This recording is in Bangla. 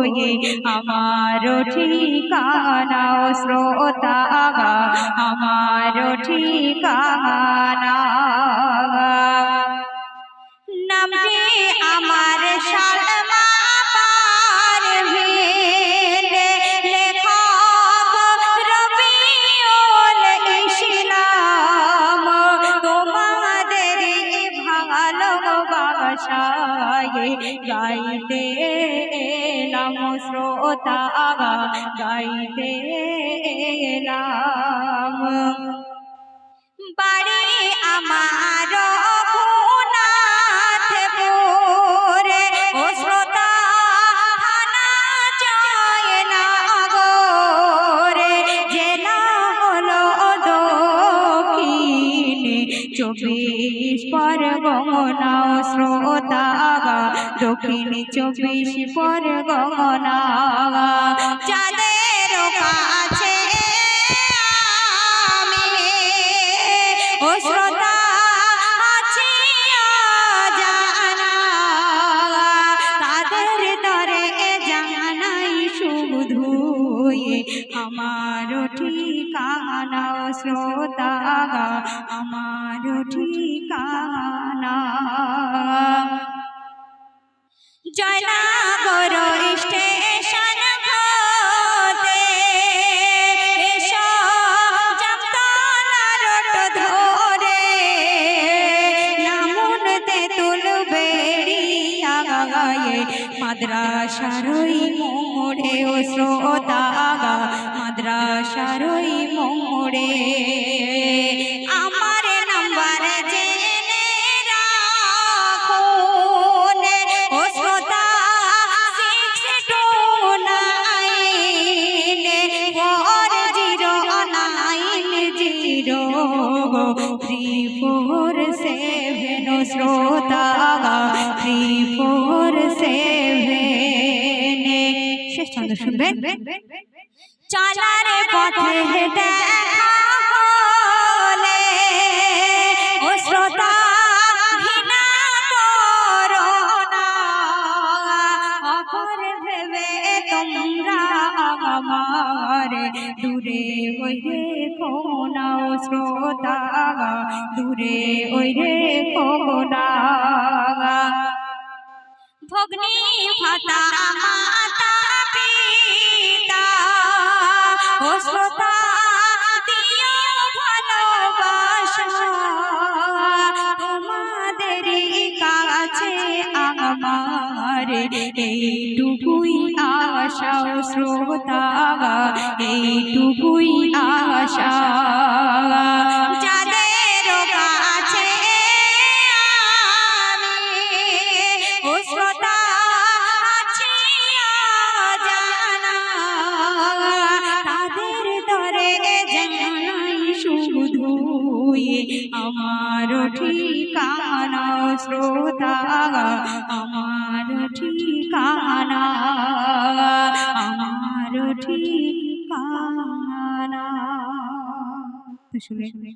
हुई। हमारो ठिकाना श्रोता हमारो ठिकाना। ভালোবাসায় গাইতে এলাম শ্রোতা গাইতে এলাম। বাড়ি আমার পরগনা ও শ্রোতা দক্ষিণে চব্বিশ পরগনা যাদের কাছে ও আমার ঠিকানা শ্রোতা আমার ঠিকানা। জয়নগর স্টেশন হতে এসো জামতলা রোড ধরে। নামুন তেঁতুল বেড়িয়া গায়ে। মাদ্রাসার ওই মোড়ে ও শ্রোতা মাদ্রাসার ওই মোড়ে। থ্রি ফোর সেভেন শ্রোতা থ্রি ফোর সেভেন। শেষ ছন্দ শুনবেন? চলার পথে দেখা দূরে ওই রে কোনা ও শ্রোতা, দূরে ওই রে কোনা ভগ্নি ভাতা, মাতা, পিতা, ও শ্রোতা ভালোবাসা। তোমাদের কাছে আমার এইটুকুই আশা শ্রোতা এইটুকুই আশা। কাছে শ্রোতা আছি জানা তাদের দরে জানাই আমার ঠিকানা শ্রোতা আমার ঠিকানা আমার ঠিকানা শুনে শুনে